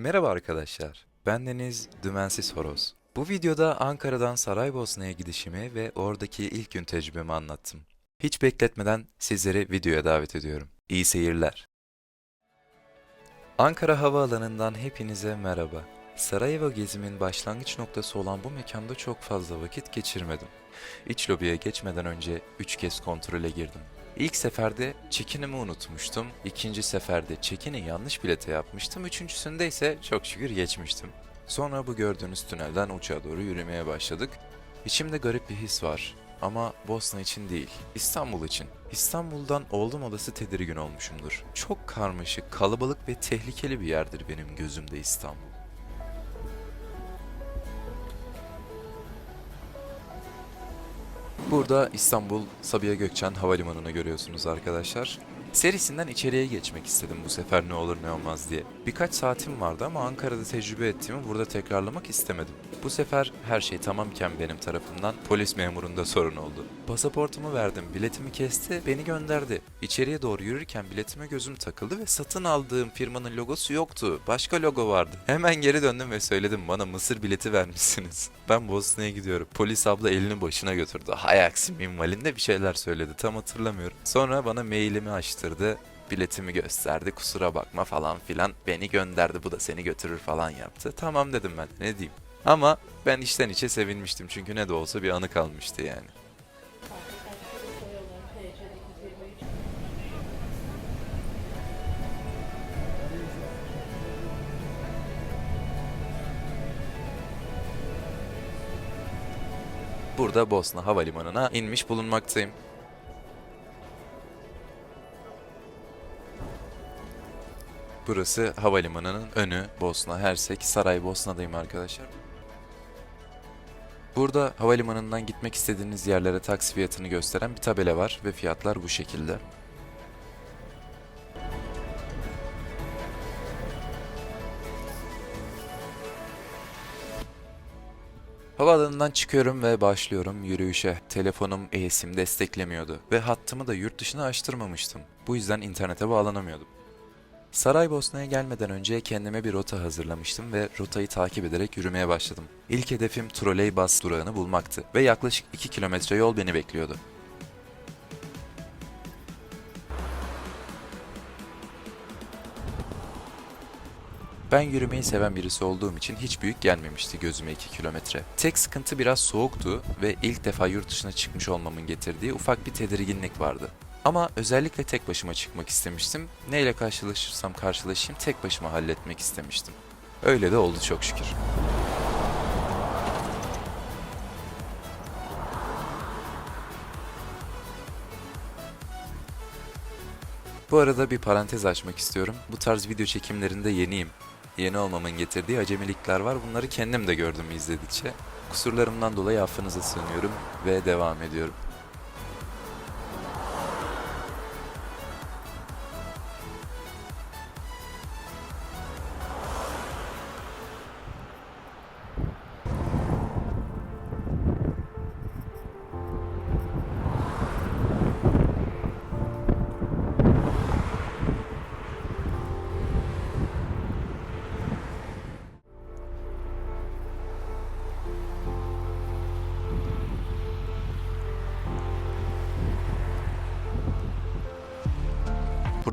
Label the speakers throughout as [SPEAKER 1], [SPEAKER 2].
[SPEAKER 1] Merhaba arkadaşlar, ben Deniz Dümensiz Horoz. Bu videoda Ankara'dan Saraybosna'ya gidişimi ve oradaki ilk gün tecrübemi anlattım. Hiç bekletmeden sizleri videoya davet ediyorum. İyi seyirler. Ankara Havaalanı'ndan hepinize merhaba. Sarajevo gezimin başlangıç noktası olan bu mekanda çok fazla vakit geçirmedim. İç lobiye geçmeden önce 3 kez kontrole girdim. İlk seferde çekinimi unutmuştum. İkinci seferde çekini yanlış bilete yapmıştım. Üçüncüsünde ise çok şükür geçmiştim. Sonra bu gördüğünüz tünelden uçağa doğru yürümeye başladık. İçimde garip bir his var. Ama Bosna için değil, İstanbul için. İstanbul'dan oldum olası tedirgin olmuşumdur. Çok karmaşık, kalabalık ve tehlikeli bir yerdir benim gözümde İstanbul. Burada İstanbul Sabiha Gökçen Havalimanı'nı görüyorsunuz arkadaşlar. Serisinden içeriye geçmek istedim bu sefer ne olur ne olmaz diye. Birkaç saatim vardı ama Ankara'da tecrübe ettiğimi burada tekrarlamak istemedim. Bu sefer her şey tamamken benim tarafımdan polis memurunda sorun oldu. Pasaportumu verdim, biletimi kesti, beni gönderdi. İçeriye doğru yürürken biletime gözüm takıldı ve satın aldığım firmanın logosu yoktu. Başka logo vardı. Hemen geri döndüm ve söyledim bana Mısır bileti vermişsiniz. Ben Bosna'ya gidiyorum. Polis abla elini başına götürdü. Hay aksi minvalinde bir şeyler söyledi. Tam hatırlamıyorum. Sonra bana mailimi açtırdı. Biletimi gösterdi kusura bakma falan filan. Beni gönderdi bu da seni götürür falan yaptı. Tamam dedim ben ne diyeyim. Ama ben içten içe sevinmiştim çünkü ne de olsa bir anı kalmıştı yani. Burada Bosna Havalimanı'na inmiş bulunmaktayım. Burası havalimanının önü Bosna Hersek Saraybosna'dayım arkadaşlar. Burada havalimanından gitmek istediğiniz yerlere taksi fiyatını gösteren bir tabela var ve fiyatlar bu şekilde. Havaalanından çıkıyorum ve başlıyorum yürüyüşe. Telefonum eSIM desteklemiyordu ve hattımı da yurt dışına açtırmamıştım. Bu yüzden internete bağlanamıyordum. Saraybosna'ya gelmeden önce kendime bir rota hazırlamıştım ve rotayı takip ederek yürümeye başladım. İlk hedefim troleybus durağını bulmaktı ve yaklaşık 2 kilometre yol beni bekliyordu. Ben yürümeyi seven birisi olduğum için hiç büyük gelmemişti gözüme 2 kilometre. Tek sıkıntı biraz soğuktu ve ilk defa yurt dışına çıkmış olmamın getirdiği ufak bir tedirginlik vardı. Ama özellikle tek başıma çıkmak istemiştim. Neyle karşılaşırsam karşılaşayım tek başıma halletmek istemiştim. Öyle de oldu çok şükür. Bu arada bir parantez açmak istiyorum. Bu tarz video çekimlerinde yeniyim. Yeni olmamın getirdiği acemilikler var. Bunları kendim de gördüm izledikçe. Kusurlarımdan dolayı affınıza sığınıyorum ve devam ediyorum.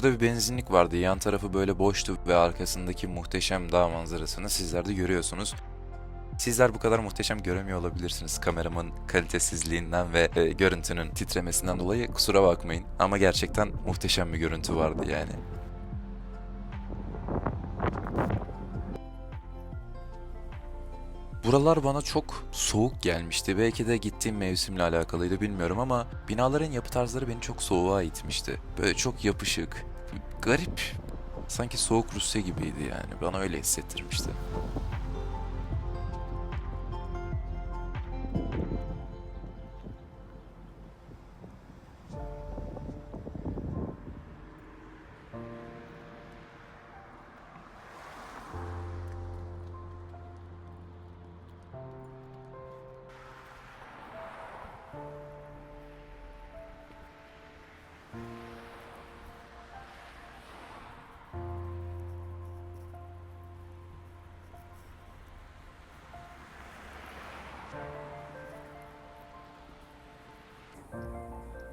[SPEAKER 1] Burada bir benzinlik vardı. Yan tarafı böyle boştu ve arkasındaki muhteşem dağ manzarasını sizler de görüyorsunuz. Sizler bu kadar muhteşem göremiyor olabilirsiniz kameramın kalitesizliğinden ve e, görüntünün titremesinden dolayı kusura bakmayın. Ama gerçekten muhteşem bir görüntü vardı yani. Buralar bana çok soğuk gelmişti. Belki de gittiğim mevsimle alakalıydı bilmiyorum ama binaların yapı tarzları beni çok soğuğa itmişti. Böyle çok yapışık, garip. Sanki soğuk Rusya gibiydi yani. Bana öyle hissettirmişti.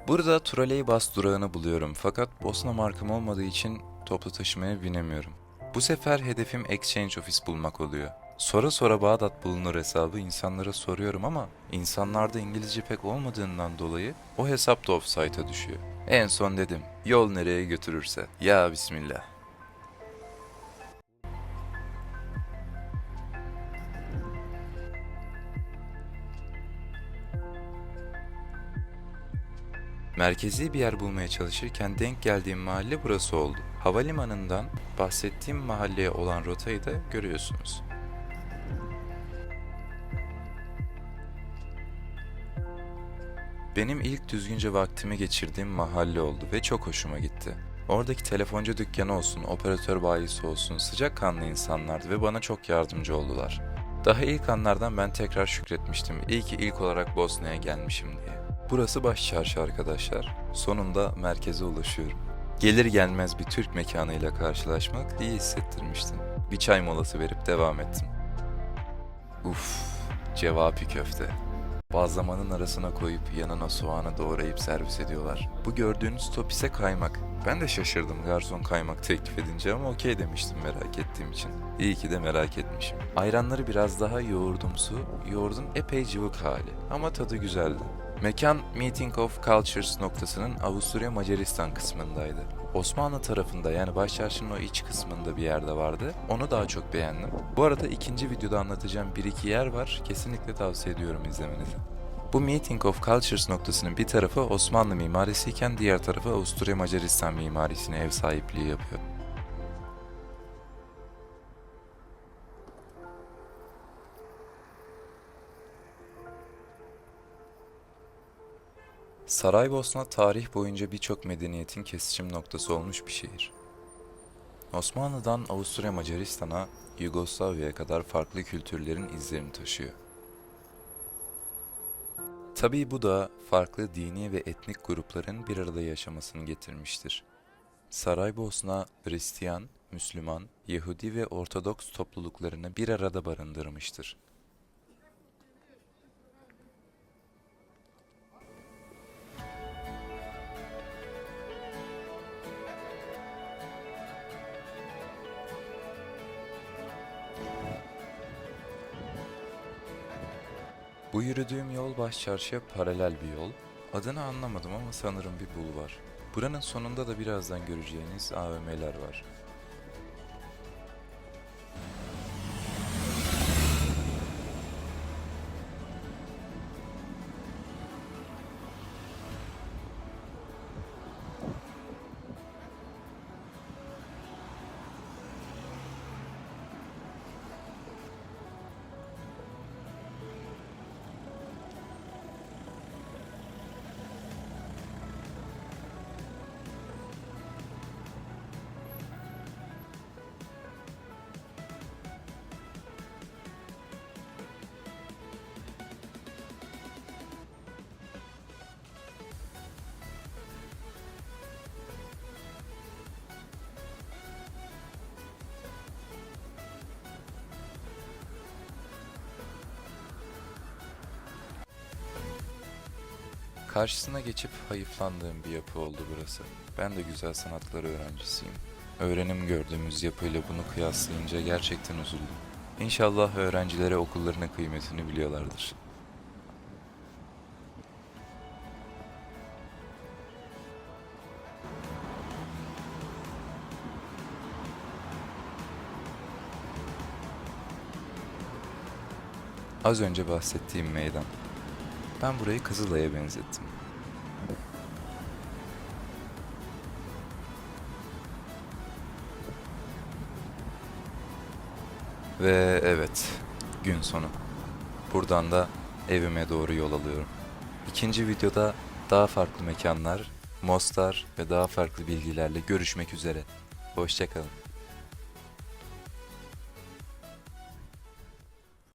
[SPEAKER 1] Burada Troleybus durağını buluyorum fakat Bosna markam olmadığı için toplu taşımaya binemiyorum. Bu sefer hedefim Exchange Office bulmak oluyor. Sonra sonra Bağdat bulunur hesabı insanlara soruyorum ama insanlarda İngilizce pek olmadığından dolayı o hesap da offsite'a düşüyor. En son dedim yol nereye götürürse ya bismillah. Merkezi bir yer bulmaya çalışırken denk geldiğim mahalle burası oldu. Havalimanından bahsettiğim mahalleye olan rotayı da görüyorsunuz. Benim ilk düzgünce vaktimi geçirdiğim mahalle oldu ve çok hoşuma gitti. Oradaki telefoncu dükkanı olsun, operatör bayisi olsun sıcakkanlı insanlardı ve bana çok yardımcı oldular. Daha ilk anlardan ben tekrar şükretmiştim. İyi ki ilk olarak Bosna'ya gelmişim diye. Burası baş çarşı arkadaşlar. Sonunda merkeze ulaşıyorum. Gelir gelmez bir Türk mekanıyla karşılaşmak iyi hissettirmişti. Bir çay molası verip devam ettim. Uf, cevapi köfte. Bazlamanın arasına koyup yanına soğanı doğrayıp servis ediyorlar. Bu gördüğünüz top ise kaymak. Ben de şaşırdım garson kaymak teklif edince ama okey demiştim merak ettiğim için. İyi ki de merak etmişim. Ayranları biraz daha yoğurdumsu, yoğurdun epey cıvık hali ama tadı güzeldi. Mekan Meeting of Cultures noktasının Avusturya Macaristan kısmındaydı. Osmanlı tarafında yani Başçarşı'nın o iç kısmında bir yerde vardı. Onu daha çok beğendim. Bu arada ikinci videoda anlatacağım bir iki yer var. Kesinlikle tavsiye ediyorum izlemenizi. Bu Meeting of Cultures noktasının bir tarafı Osmanlı mimarisiyken diğer tarafı Avusturya Macaristan mimarisine ev sahipliği yapıyor. Saraybosna tarih boyunca birçok medeniyetin kesişim noktası olmuş bir şehir. Osmanlı'dan Avusturya Macaristan'a, Yugoslavya'ya kadar farklı kültürlerin izlerini taşıyor. Tabii bu da farklı dini ve etnik grupların bir arada yaşamasını getirmiştir. Saraybosna, Hristiyan, Müslüman, Yahudi ve Ortodoks topluluklarını bir arada barındırmıştır. Bu yürüdüğüm yol baş çarşıya paralel bir yol. Adını anlamadım ama sanırım bir bulvar. Buranın sonunda da birazdan göreceğiniz AVM'ler var. Karşısına geçip hayıflandığım bir yapı oldu burası. Ben de güzel sanatları öğrencisiyim. Öğrenim gördüğümüz yapıyla bunu kıyaslayınca gerçekten üzüldüm. İnşallah öğrencilere okullarının kıymetini biliyorlardır. Az önce bahsettiğim meydan. Ben burayı Kızılay'a benzettim. Ve evet, gün sonu. Buradan da evime doğru yol alıyorum. İkinci videoda daha farklı mekanlar, mostlar ve daha farklı bilgilerle görüşmek üzere. Hoşçakalın.